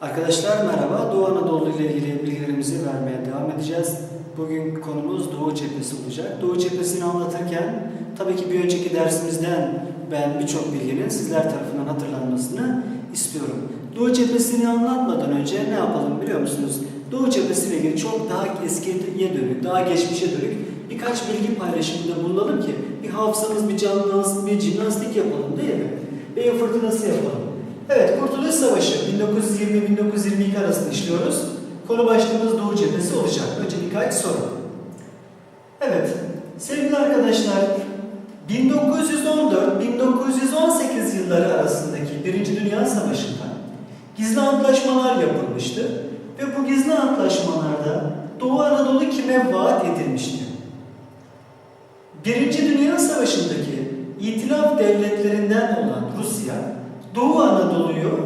Arkadaşlar merhaba. Doğu Anadolu ile ilgili bilgilerimizi vermeye devam edeceğiz. Bugün konumuz Doğu Cephesi olacak. Doğu Cephesi'ni anlatırken tabii ki bir önceki dersimizden ben birçok bilginin sizler tarafından hatırlanmasını istiyorum. Doğu Cephesi'ni anlatmadan önce ne yapalım biliyor musunuz? Doğu Cephesi ile ilgili çok daha eskiye dönük, daha geçmişe dönük birkaç bilgi paylaşımında bulunalım ki bir hafızamız, bir canlılığımız, bir jimnastik yapalım değil mi? Beyin fırtınası yapalım. Evet, Kurtuluş Savaşı 1920-1922 arasında işliyoruz. Konu başlığımız Doğu Cephesi olacak. Önce birkaç soru. Evet, sevgili arkadaşlar, 1914-1918 yılları arasındaki Birinci Dünya Savaşı'nda gizli antlaşmalar yapılmıştı ve bu gizli antlaşmalarda Doğu Anadolu kime vaat edilmişti? Birinci Dünya Savaşı'ndaki itilaf devletlerinden olan Rusya, Doğu Anadolu'yu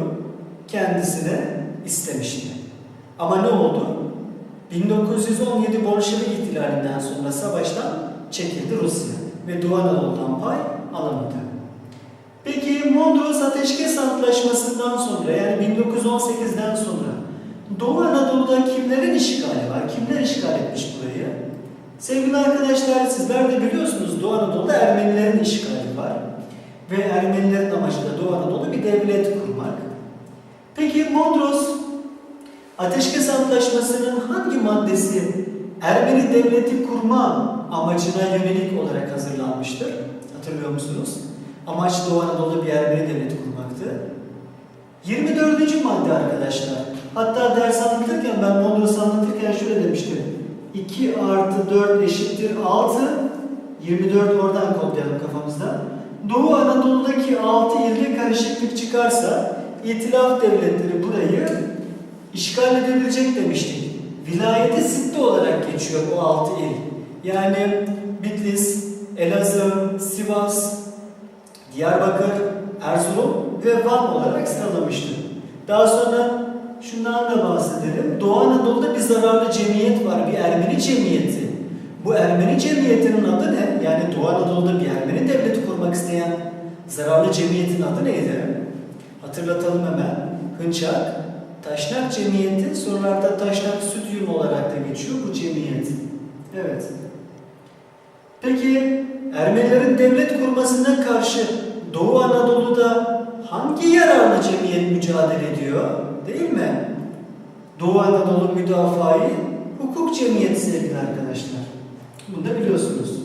kendisine istemişti. Ama ne oldu? 1917 Bolşevik ihtilalinden sonra savaştan çekildi Rusya ve Doğu Anadolu'dan pay alamadı. Peki Mondros Ateşkes Antlaşması'ndan sonra yani 1918'den sonra Doğu Anadolu'da kimlerin işgali var? Kimler işgal etmiş burayı? Sevgili arkadaşlar sizler de biliyorsunuz Doğu Anadolu'da Ermenilerin işgali var. Ve Ermenilerin amacı da Doğu Anadolu bir devlet kurmak. Peki Mondros Ateşkes Antlaşması'nın hangi maddesi Ermeni devleti kurma amacına yönelik olarak hazırlanmıştır? Hatırlıyor musunuz? Amaç Doğu Anadolu'da bir Ermeni devleti kurmaktı. 24. madde arkadaşlar. Hatta ders anlatırken ben Mondros'u anlatırken şöyle demiştim. 2 artı 4 eşittir 6. 24 oradan kodlayalım kafamızda. Doğu Anadolu'daki 6 ilde karışıklık çıkarsa itilaf devletleri burayı işgal edebilecek demiştik. Vilayeti sitte olarak geçiyor bu 6 il. Yani Bitlis, Elazığ, Sivas, Diyarbakır, Erzurum ve Van olarak sıralamıştı. Daha sonra şundan da bahsedelim. Doğu Anadolu'da bir zararlı cemiyet var, bir Ermeni cemiyeti. Bu Ermeni cemiyetinin adı ne? Yani Doğu Anadolu'da bir Ermeni devleti kurmak isteyen zararlı cemiyetin adı neydi? Hatırlatalım hemen. Hınçak, Taşnak Cemiyeti, sorularda Taşnak Sütyum olarak da geçiyor bu cemiyet. Evet. Peki Ermenilerin devlet kurmasına karşı Doğu Anadolu'da hangi yararlı cemiyet mücadele ediyor? Değil mi? Doğu Anadolu Müdafaa-i Hukuk Cemiyeti sevgili arkadaşlar. Bunu da biliyorsunuz.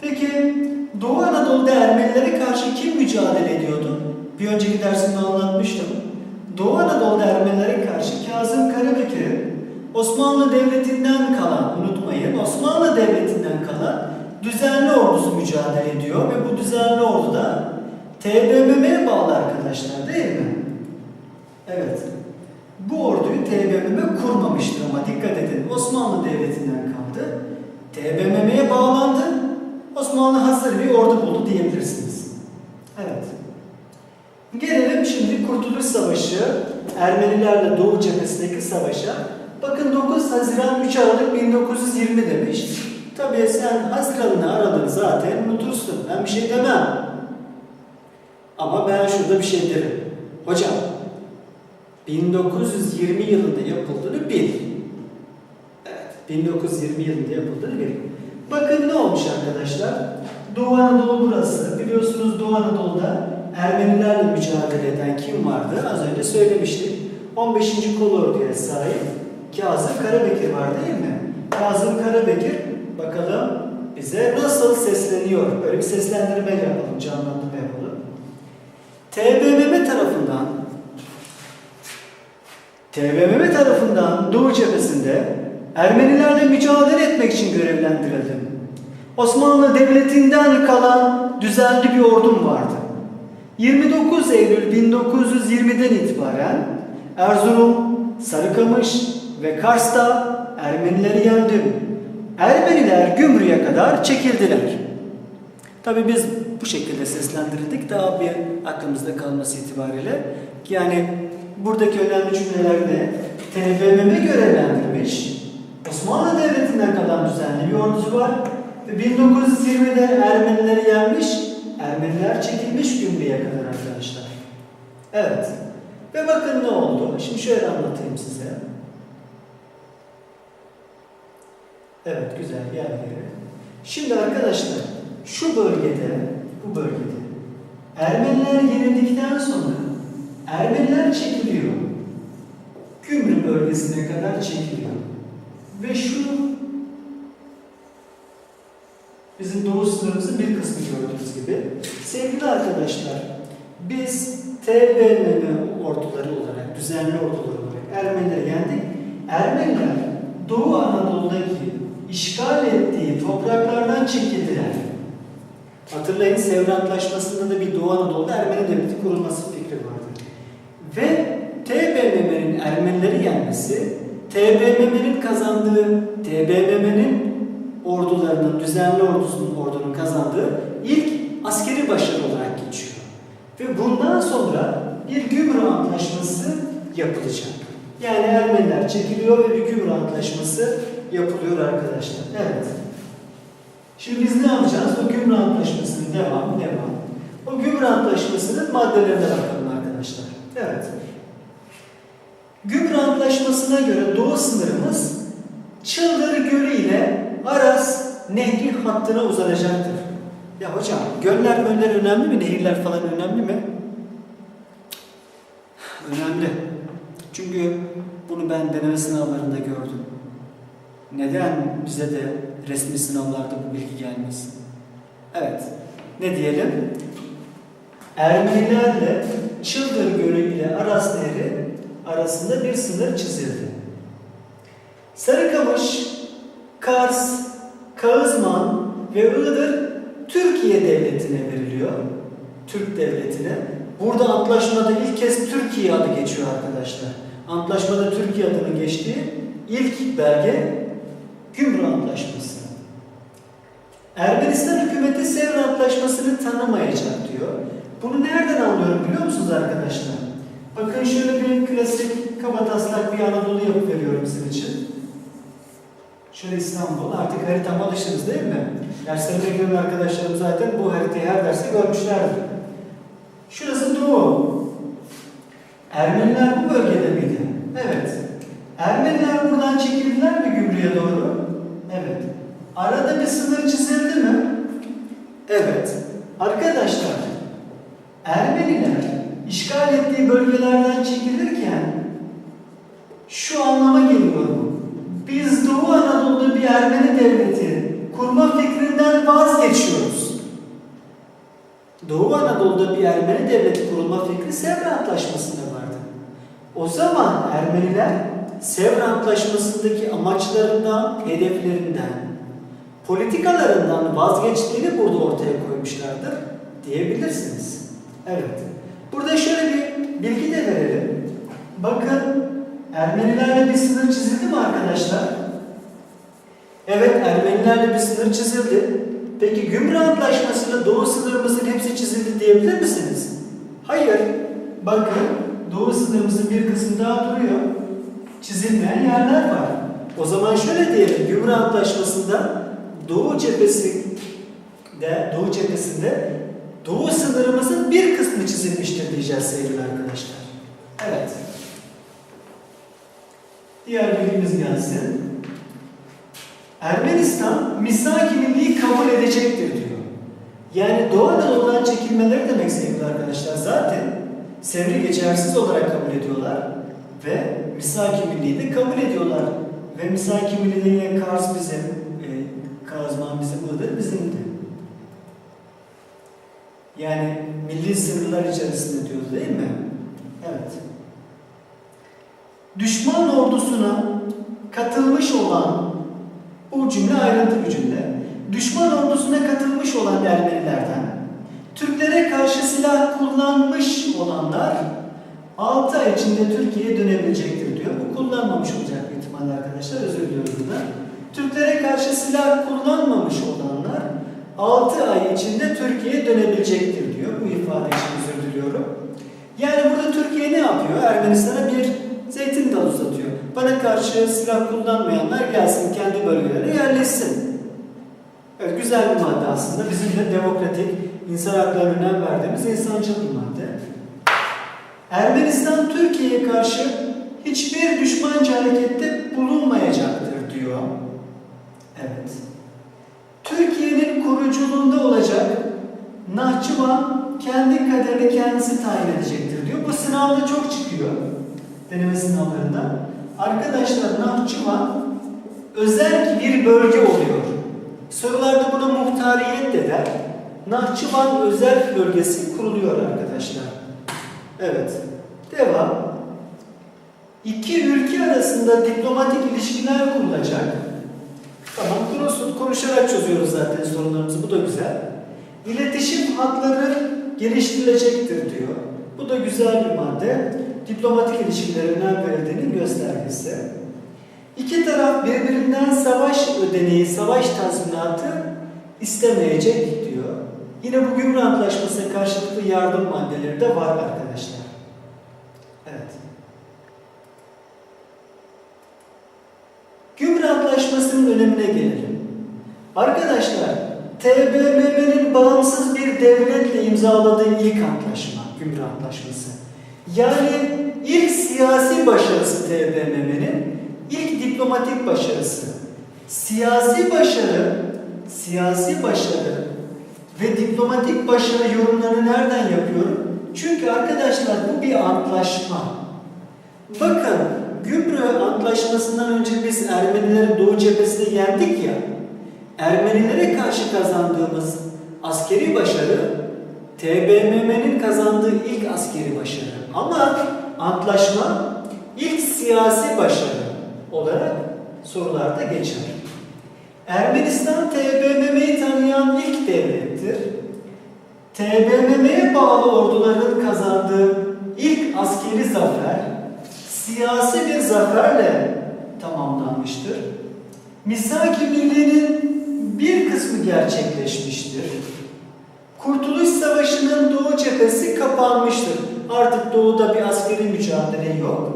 Peki Doğu Anadolu'da Ermenilere karşı kim mücadele ediyordu? Bir önceki dersimde anlatmıştım. Doğu Anadolu'da Ermenilere karşı Kazım Karabekir'in Osmanlı Devleti'nden kalan, unutmayın, Osmanlı Devleti'nden kalan düzenli ordusu mücadele ediyor ve bu düzenli ordu da TBMM'ye bağlı arkadaşlar değil mi? Evet. Bu orduyu TBMM kurmamıştır ama dikkat edin Osmanlı Devleti'nden kaldı. TBMM'ye bağlandı. Osmanlı hazır bir ordu buldu diyebilirsiniz. Evet. Gelelim şimdi Kurtuluş Savaşı, Ermenilerle Doğu cephesindeki savaşa. Bakın 9 Haziran 3 Aralık 1920 demiş. Tabii sen Haziran'ını aradın zaten unutursun. Ben bir şey demem. Ama ben şurada bir şey derim. Hocam, 1920 yılında yapıldığını bil. Evet, 1920 yılında yapıldığını bil. Bakın ne olmuş arkadaşlar? Doğu Anadolu burası. Biliyorsunuz Doğu Anadolu'da Ermenilerle mücadele eden kim vardı? Az önce söylemiştik. 15. kolorduya sahip Kazım Karabekir var değil mi? Kazım Karabekir bakalım bize nasıl sesleniyor? Böyle bir seslendirme yapalım, canlandırma yapalım. TBMM tarafından TBMM tarafından Doğu cephesinde Ermenilerle mücadele etmek için görevlendirildim. Osmanlı Devleti'nden kalan düzenli bir ordum vardı. 29 Eylül 1920'den itibaren Erzurum, Sarıkamış ve Kars'ta Ermenileri yendim. Ermeniler Gümrü'ye kadar çekildiler. Tabi biz bu şekilde seslendirildik daha bir aklımızda kalması itibariyle. Yani buradaki önemli cümleler ne? TBMM görevlendirmiş. Osmanlı Devleti'nden kalan düzenli bir ordusu var. Ve 1920'de Ermenileri yenmiş. Ermeniler çekilmiş Gümrü'ye kadar arkadaşlar. Evet. Ve bakın ne oldu? Şimdi şöyle anlatayım size. Evet güzel geldi. Şimdi arkadaşlar şu bölgede, bu bölgede Ermeniler yenildikten sonra Ermeniler çekiliyor. Gümrük bölgesine kadar çekiliyor. Ve şu bizim doğu sınırımızın bir kısmı gördüğünüz gibi. Sevgili arkadaşlar, biz TBMM orduları olarak, düzenli ordular olarak Ermenileri yendik. Ermeniler Doğu Anadolu'daki işgal ettiği topraklardan çekildiler. Hatırlayın Sevr Antlaşması'nda da bir Doğu Anadolu'da Ermeni devleti kurulması fikri vardı. Ve TBMM'nin Ermenileri yenmesi, TBMM'nin kazandığı, TBMM'nin ordularının, düzenli ordusunun ordunun kazandığı ilk askeri başarı olarak geçiyor. Ve bundan sonra bir Gümrük Antlaşması yapılacak. Yani Ermeniler çekiliyor ve bir Gümrük Antlaşması yapılıyor arkadaşlar. Evet. Şimdi biz ne yapacağız? O Gümrük Antlaşması'nın devamı devam. O Gümrük Antlaşması'nın maddelerine bakalım arkadaşlar. Evet. Gümrük Antlaşması'na göre doğu sınırımız Çıldır Gölü ile Aras Nehri hattına uzanacaktır. Ya hocam göller möller önemli mi? Nehirler falan önemli mi? Önemli. Çünkü bunu ben deneme sınavlarında gördüm. Neden bize de resmi sınavlarda bu bilgi gelmesin? Evet. Ne diyelim? Ermenilerle Çıldır Gölü ile Aras Nehri arasında bir sınır çizildi. Sarıkamış, Kars, Kağızman ve Iğdır Türkiye Devleti'ne veriliyor. Türk Devleti'ne. Burada antlaşmada ilk kez Türkiye adı geçiyor arkadaşlar. Antlaşmada Türkiye adının geçtiği ilk belge Gümrük Antlaşması. Ermenistan hükümeti Sevr Antlaşması'nı tanımayacak diyor. Bunu nereden anlıyorum biliyor musunuz arkadaşlar? Bakın şöyle bir klasik kabataslak bir Anadolu yapı veriyorum sizin için. Şöyle İstanbul. Artık haritama alışırız değil mi? Derslerime giren arkadaşlarım zaten bu haritayı her derste görmüşlerdir. Şurası Doğu. Ermeniler bu bölgede miydi? Evet. Ermeniler buradan çekildiler mi Gümrük'e doğru? Evet. Arada bir sınır çizildi mi? Evet. Arkadaşlar, Ermeniler işgal ettiği bölgelerden çekilirken şu anlama geliyor bu. Biz Doğu Anadolu'da bir Ermeni devleti kurma fikrinden vazgeçiyoruz. Doğu Anadolu'da bir Ermeni devleti kurulma fikri Sevr Antlaşması'nda vardı. O zaman Ermeniler Sevr Antlaşması'ndaki amaçlarından, hedeflerinden, politikalarından vazgeçtiğini burada ortaya koymuşlardır diyebilirsiniz. Evet. Burada şöyle bir bilgi de verelim. Bakın Ermenilerle bir sınır çizildi mi arkadaşlar? Evet Ermenilerle bir sınır çizildi. Peki Gümrük Antlaşması'nda Doğu sınırımızın hepsi çizildi diyebilir misiniz? Hayır. Bakın Doğu sınırımızın bir kısmı daha duruyor. Çizilmeyen yerler var. O zaman şöyle diyelim. Gümrük Antlaşması'nda Doğu cephesi de Doğu cephesinde Doğu sınırımızın bir kısmı çizilmiştir diyeceğiz sevgili arkadaşlar. Evet. Diğer bilgimiz gelsin. Ermenistan misaki milliyi kabul edecektir diyor. Yani Doğu Anadolu'dan çekilmeleri demek sevgili arkadaşlar. Zaten Sevr'i geçersiz olarak kabul ediyorlar ve misaki milliyi de kabul ediyorlar. Ve misaki milli de yine Kars bizim, e, Kazman bizim, Iğdır bizimdi. Yani milli sınırlar içerisinde diyoruz değil mi? Evet. Düşman ordusuna katılmış olan bu cümle ayrıntı bir cümle. Düşman ordusuna katılmış olan Ermenilerden Türklere karşı silah kullanmış olanlar 6 ay içinde Türkiye'ye dönebilecektir diyor. Bu kullanmamış olacak bir ihtimalle arkadaşlar. Özür diliyorum burada. Türklere karşı silah kullanmamış olanlar 6 ay içinde Türkiye'ye dönebilecektir diyor. Bu ifade için özür diliyorum. Yani burada Türkiye ne yapıyor? Ermenistan'a bir zeytin dalı uzatıyor. Bana karşı silah kullanmayanlar gelsin kendi bölgelerine yerleşsin. Evet, güzel bir madde aslında. Bizim de demokratik, insan haklarına önem verdiğimiz insancıl bir madde. Ermenistan Türkiye'ye karşı hiçbir düşmanca harekette bulunmayacaktır diyor. Evet. Türkiye'nin kuruculuğunda olacak Nahçıvan kendi kaderini kendisi tayin edecektir diyor. Bu sınavda çok çıkıyor. Deneme sınavlarında. Arkadaşlar Nahçıvan özel bir bölge oluyor. Sorularda buna muhtariyet de der. Nahçıvan özel bölgesi kuruluyor arkadaşlar. Evet. Devam. İki ülke arasında diplomatik ilişkiler kurulacak. Tamam, bunu konuşarak çözüyoruz zaten sorunlarımızı. Bu da güzel. İletişim hatları geliştirilecektir diyor. Bu da güzel bir madde. Diplomatik ilişkilere önem verildiğinin göstergesi. İki taraf birbirinden savaş ödeneği, savaş tazminatı istemeyecek diyor. Yine bu Gümrük Antlaşması'na karşılıklı yardım maddeleri de var arkadaşlar. Evet. Gümrük Antlaşması'nın önemine gelelim. Arkadaşlar, TBMM'nin bağımsız bir devletle imzaladığı ilk antlaşma, Gümrük Antlaşması. Yani ilk siyasi başarısı TBMM'nin, ilk diplomatik başarısı. Siyasi başarı, siyasi başarı ve diplomatik başarı yorumlarını nereden yapıyorum? Çünkü arkadaşlar bu bir antlaşma. Bakın Gümrük Antlaşması'ndan önce biz Ermenileri Doğu cephesinde yendik ya. Ermenilere karşı kazandığımız askeri başarı TBMM'nin kazandığı ilk askeri başarı. Ama antlaşma ilk siyasi başarı olarak sorularda geçer. Ermenistan TBMM'yi tanıyan ilk devlettir. TBMM'ye bağlı orduların kazandığı ilk askeri zafer siyasi bir zaferle tamamlanmıştır. Misaki Milli'nin bir kısmı gerçekleşmiştir. Kurtuluş Savaşı'nın Doğu cephesi kapanmıştır. Artık Doğu'da bir askeri mücadele yok.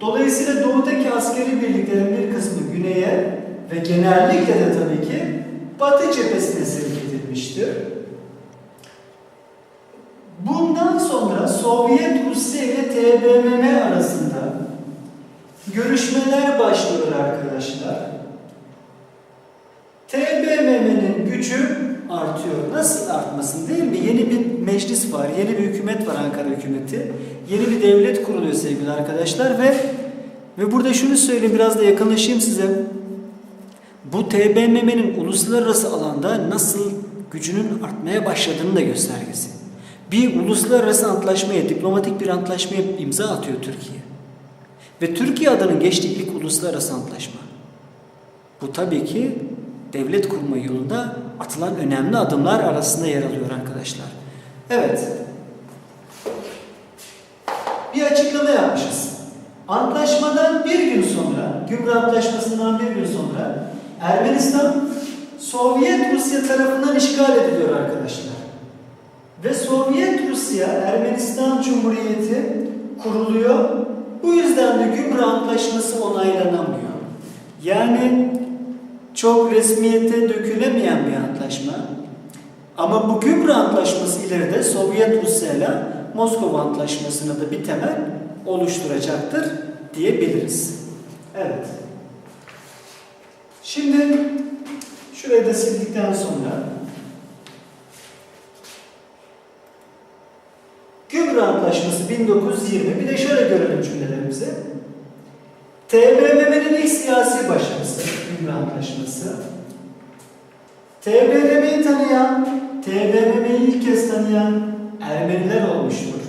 Dolayısıyla Doğu'daki askeri birliklerin bir kısmı güneye ve genellikle de tabii ki Batı cephesine sevk edilmiştir. Bundan sonra Sovyet Rusya ile TBMM arasında görüşmeler başlıyor arkadaşlar. TBMM'nin gücü artıyor. Nasıl artmasın değil mi? Yeni bir meclis var, yeni bir hükümet var Ankara hükümeti. Yeni bir devlet kuruluyor sevgili arkadaşlar ve ve burada şunu söyleyeyim biraz da yakınlaşayım size. Bu TBMM'nin uluslararası alanda nasıl gücünün artmaya başladığını da göstergesi. Bir uluslararası antlaşmaya, diplomatik bir antlaşmaya imza atıyor Türkiye. Ve Türkiye adının geçtiği ilk uluslararası antlaşma. Bu tabii ki devlet kurma yolunda atılan önemli adımlar arasında yer alıyor arkadaşlar. Evet. Bir açıklama yapmışız. Antlaşmadan bir gün sonra, Gümrük Antlaşması'ndan bir gün sonra Ermenistan Sovyet Rusya tarafından işgal ediliyor arkadaşlar. Ve Sovyet Rusya Ermenistan Cumhuriyeti kuruluyor. Bu yüzden de Gümrük Antlaşması onaylanamıyor. Yani çok resmiyete dökülemeyen bir antlaşma. Ama bu Gümrük Antlaşması ileride Sovyet Rusya ile Moskova Antlaşması'na da bir temel oluşturacaktır diyebiliriz. Evet. Şimdi şurayı da sildikten sonra Gümrük Antlaşması 1920 bir de şöyle görelim cümlelerimizi. TBMM'nin ilk siyasi başarısı Gümrük Antlaşması. TBMM'yi tanıyan, TBMM'yi ilk kez tanıyan Ermeniler olmuştur.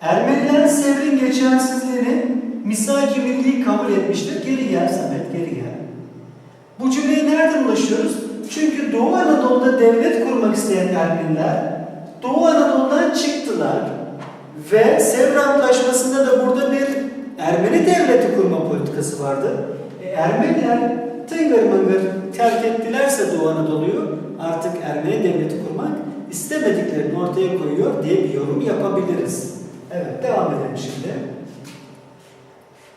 Ermeniler Sevr'in geçersizliğini misaki milliyi kabul etmiştir. Geri gel Samet, geri gel. Bu cümleye nereden ulaşıyoruz? Çünkü Doğu Anadolu'da devlet kurmak isteyen Ermeniler Doğu Anadolu'dan çıktılar ve Sevr Antlaşması'nda da burada bir Ermeni devleti kurma politikası vardı. E, Ermeniler tıngır mıngır terk ettilerse Doğu Anadolu'yu artık Ermeni devleti kurmak istemediklerini ortaya koyuyor diye bir yorum yapabiliriz. Evet, devam edelim şimdi.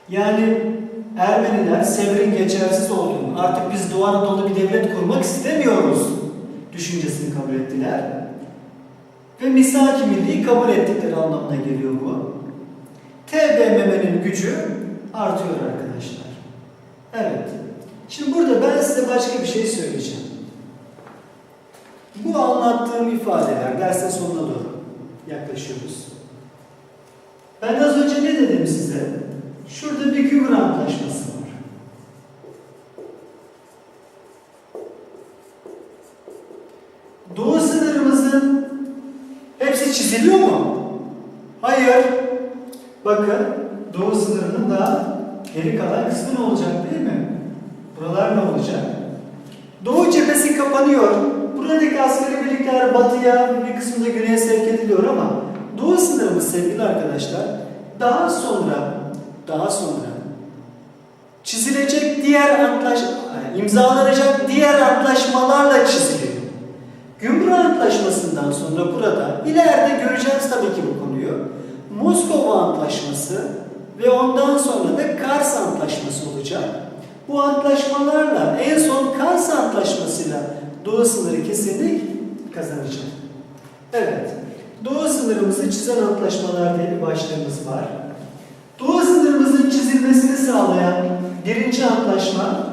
Yani Ermeniler Sevr'in geçersiz olduğunu, artık biz Doğu Anadolu'da bir devlet kurmak istemiyoruz düşüncesini kabul ettiler. Ve misak-ı milliyi kabul ettikleri anlamına geliyor bu. TBMM'nin gücü artıyor arkadaşlar. Evet. Şimdi burada ben size başka bir şey söyleyeceğim. Bu anlattığım ifadeler dersin sonuna doğru yaklaşıyoruz. Ben az önce ne dedim size? Şurada bir gübre antlaşması var. Doğu sınırımızın hepsi çiziliyor mu? Hayır. Bakın doğu sınırının da geri kalan kısmı ne olacak değil mi? Buralar ne olacak? Doğu cephesi kapanıyor. Buradaki askeri birlikler batıya, bir kısmı da güneye sevk ediliyor ama doğu sınırımız sevgili arkadaşlar daha sonra daha sonra çizilecek diğer antlaş imzalanacak diğer antlaşmalarla çiziliyor. Gümrük Antlaşması'ndan sonra burada ileride göreceğiz tabii ki bu konuyu. Moskova Antlaşması ve ondan sonra da Kars Antlaşması olacak. Bu antlaşmalarla en son Kars Antlaşması'yla Doğu sınırı kesinlik kazanacak. Evet, Doğu sınırımızı çizen antlaşmalar diye bir başlığımız var. Doğu sınırımızın çizilmesini sağlayan birinci antlaşma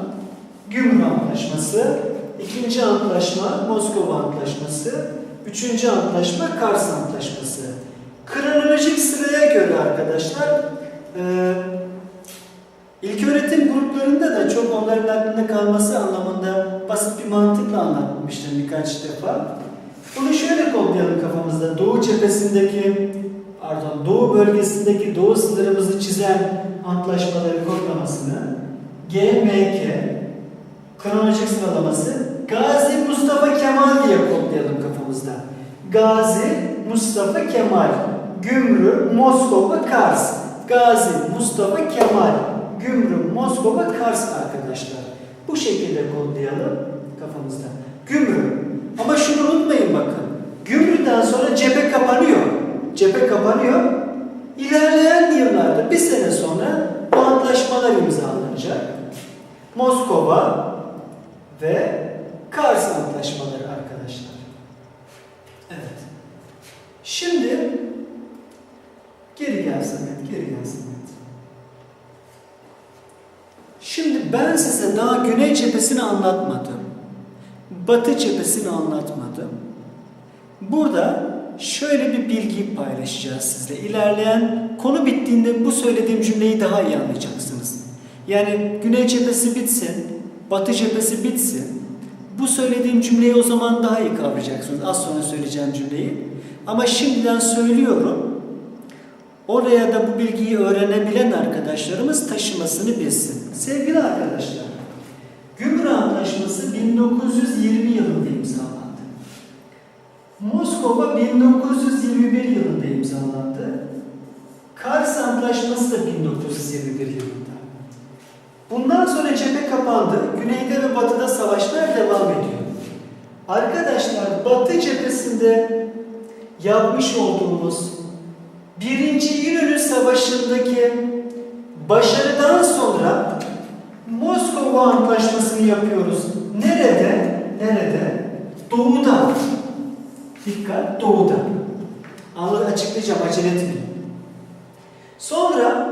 Gümrük Antlaşması, ikinci antlaşma Moskova Antlaşması, üçüncü antlaşma Kars Antlaşması. Kronolojik sıraya göre arkadaşlar, e, İlköğretim gruplarında da çok onların aklında kalması anlamında basit bir mantıkla anlatmıştım birkaç defa. Bunu şöyle kodlayalım kafamızda. Doğu cephesindeki, pardon, Doğu bölgesindeki Doğu sınırımızı çizen antlaşmaları kodlamasını GMK kronolojik sıralaması Gazi Mustafa Kemal diye kodlayalım kafamızda. Gazi Mustafa Kemal Gümrü Moskova Kars Gazi Mustafa Kemal Gümrük, Moskova, Kars arkadaşlar. Bu şekilde kodlayalım kafamızda. Gümrük. Ama şunu unutmayın bakın. Gümrükten sonra cephe kapanıyor. Cephe kapanıyor. İlerleyen yıllarda bir sene sonra bu antlaşmalar imzalanacak. Moskova ve Kars antlaşmaları arkadaşlar. Evet. Şimdi geri gelsin, geri gelsin. Şimdi ben size daha güney cephesini anlatmadım. Batı cephesini anlatmadım. Burada şöyle bir bilgi paylaşacağız sizle. İlerleyen konu bittiğinde bu söylediğim cümleyi daha iyi anlayacaksınız. Yani güney cephesi bitsin, batı cephesi bitsin. Bu söylediğim cümleyi o zaman daha iyi kavrayacaksınız. Az sonra söyleyeceğim cümleyi. Ama şimdiden söylüyorum. Oraya da bu bilgiyi öğrenebilen arkadaşlarımız taşımasını bilsin. Sevgili arkadaşlar, Gümrük Antlaşması 1920 yılında imzalandı. Moskova 1921 yılında imzalandı. Kars Antlaşması da 1921 yılında. Bundan sonra cephe kapandı. Güneyde ve batıda savaşlar devam ediyor. Arkadaşlar Batı cephesinde yapmış olduğumuz Birinci İnönü Savaşı'ndaki başarıdan sonra Moskova Antlaşması'nı yapıyoruz. Nerede? Nerede? Doğuda. Dikkat, doğuda. Anladı, açıklayacağım, acele etmeyin. Sonra,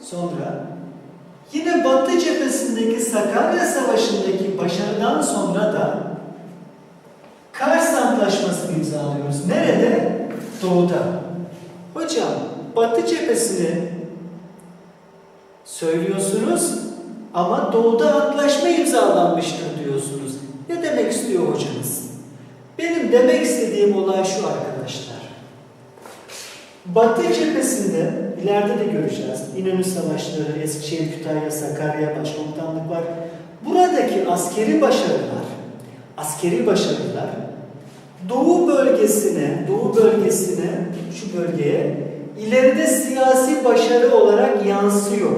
sonra yine Batı cephesindeki Sakarya Savaşı'ndaki başarıdan sonra da Kars Antlaşması'nı imzalıyoruz. Nerede? Doğuda. Hocam, Batı cephesini söylüyorsunuz ama doğuda antlaşma imzalanmıştır diyorsunuz. Ne demek istiyor hocanız? Benim demek istediğim olay şu arkadaşlar. Batı cephesinde, ileride de göreceğiz, İnönü Savaşları, Eskişehir, Kütahya, Sakarya Başkomutanlık var. Buradaki askeri başarılar, askeri başarılar Doğu bölgesine, Doğu bölgesine, şu bölgeye ileride siyasi başarı olarak yansıyor.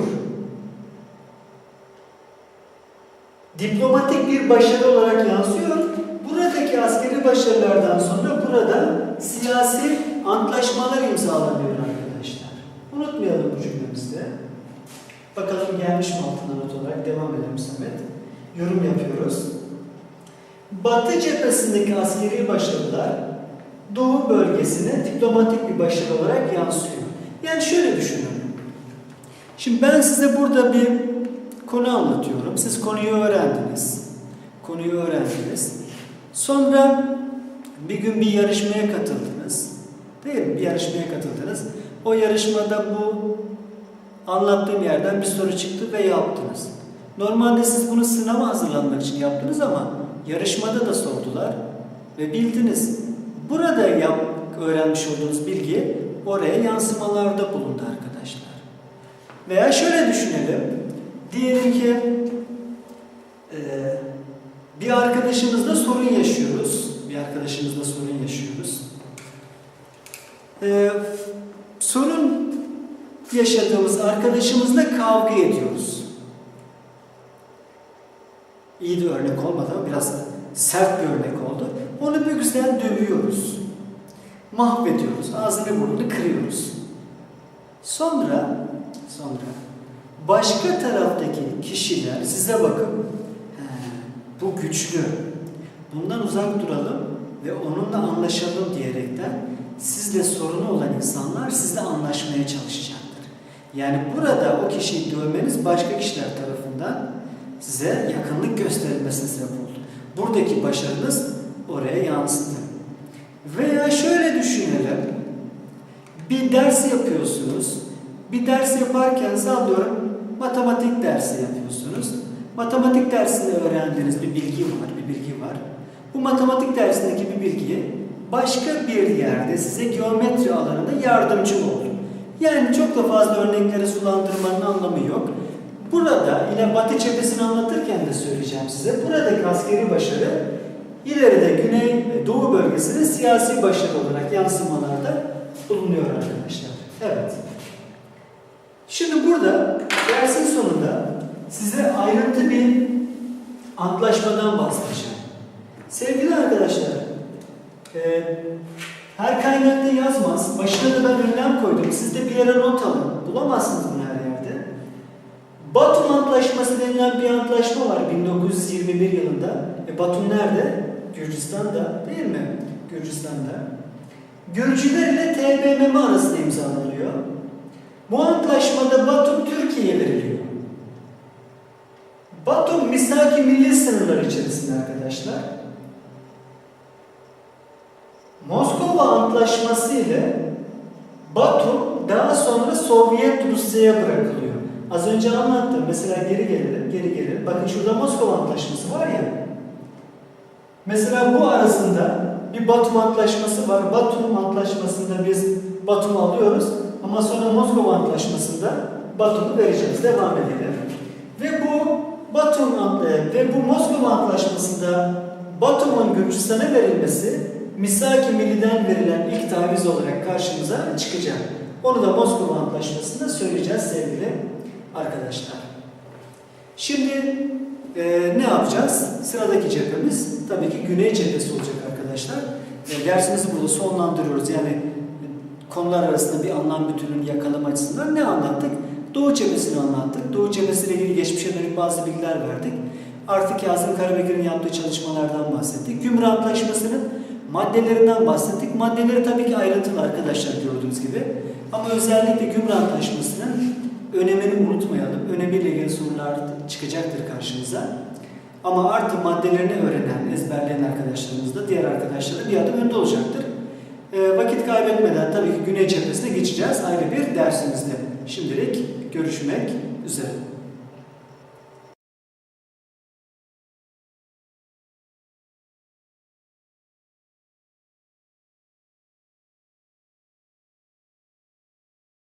Diplomatik bir başarı olarak yansıyor. Buradaki askeri başarılardan sonra burada siyasi antlaşmalar imzalanıyor. Unutmayalım bu cümlemizde. Bakalım gelmiş mi altına not olarak devam edelim Samet. Yorum yapıyoruz. Batı cephesindeki askeri başarılar Doğu bölgesine diplomatik bir başarı olarak yansıyor. Yani şöyle düşünün. Şimdi ben size burada bir konu anlatıyorum. Siz konuyu öğrendiniz. Konuyu öğrendiniz. Sonra bir gün bir yarışmaya katıldınız. Değil mi? Bir yarışmaya katıldınız. O yarışmada bu anlattığım yerden bir soru çıktı ve yaptınız. Normalde siz bunu sınava hazırlanmak için yaptınız ama yarışmada da sordular ve bildiniz. Burada yap, öğrenmiş olduğunuz bilgi oraya yansımalarda bulundu arkadaşlar. Veya şöyle düşünelim. Diyelim ki eee, bir arkadaşımızla sorun yaşıyoruz. Bir arkadaşımızla sorun yaşıyoruz. Sorun yaşadığımız arkadaşımızla kavga ediyoruz. İyi de örnek olmadı ama biraz sert bir örnek oldu. Onu bir güzel dövüyoruz. Mahvediyoruz. Ağzını burnunu kırıyoruz. Sonra sonra başka taraftaki kişiler size bakıp "He, bu güçlü. Bundan uzak duralım ve onunla anlaşalım diyerekten sizle sorunu olan insanlar sizle anlaşmaya çalışacaktır. Yani burada o kişiyi dövmeniz başka kişiler tarafından size yakınlık gösterilmesine sebep oldu. Buradaki başarınız oraya yansıdı. Veya şöyle düşünelim. Bir ders yapıyorsunuz. Bir ders yaparken sallıyorum matematik dersi yapıyorsunuz. Matematik dersinde öğrendiğiniz bir bilgi var, bir bilgi var. Bu matematik dersindeki bir bilgiyi başka bir yerde size geometri alanında yardımcı oldu. Yani çok da fazla örnekleri sulandırmanın anlamı yok. Burada yine Batı cephesini anlatırken de söyleyeceğim size. Buradaki askeri başarı ileride Güney ve Doğu bölgesinde siyasi başarı olarak yansımalarda bulunuyor arkadaşlar. Evet. Şimdi burada dersin sonunda size ayrıntı bir antlaşmadan bahsedeceğim. Sevgili arkadaşlar, e, her kaynakta yazmaz. Başına da ben önlem koydum. Siz de bir yere not alın. Bulamazsınız bunu her yerde. Batum Antlaşması denilen bir antlaşma var 1921 yılında. E Batum nerede? Gürcistan'da değil mi? Gürcistan'da. Gürcüler ile TBMM arasında imzalanıyor. Bu antlaşmada Batum Türkiye'ye veriliyor. Batum misaki milli sınırları içerisinde arkadaşlar. Moskova Antlaşması ile Batum daha sonra Sovyet Rusya'ya bırakılıyor. Az önce anlattım. Mesela geri gelelim, geri gelelim. Bakın şurada Moskova Antlaşması var ya. Mesela bu arasında bir Batum Antlaşması var. Batum Antlaşması'nda biz Batum'u alıyoruz ama sonra Moskova Antlaşması'nda Batum'u vereceğiz. Devam edelim. Ve bu Batum Ant- ve bu Moskova Antlaşması'nda Batum'un Gürcistan'a verilmesi Misaki Milli'den verilen ilk taviz olarak karşımıza çıkacak. Onu da Moskova Antlaşması'nda söyleyeceğiz sevgili arkadaşlar. Şimdi e, ne yapacağız? Sıradaki cephemiz tabii ki güney cephesi olacak arkadaşlar. E, dersimizi burada sonlandırıyoruz. Yani konular arasında bir anlam bütününü yakalama açısından ne anlattık? Doğu cephesini anlattık. Doğu cephesiyle ilgili geçmişe dönük bazı bilgiler verdik. Artık Yazım Karabekir'in yaptığı çalışmalardan bahsettik. Gümrü Antlaşması'nın maddelerinden bahsettik. Maddeleri tabii ki ayrıntılı arkadaşlar gördüğünüz gibi. Ama özellikle Gümrü Antlaşması'nın önemini unutmayalım. Önemiyle ilgili sorular çıkacaktır karşımıza. Ama artık maddelerini öğrenen, ezberleyen arkadaşlarımız da diğer arkadaşlara bir adım önde olacaktır. E, vakit kaybetmeden tabii ki Güney cephesine geçeceğiz ayrı bir dersimizde. Şimdilik görüşmek üzere.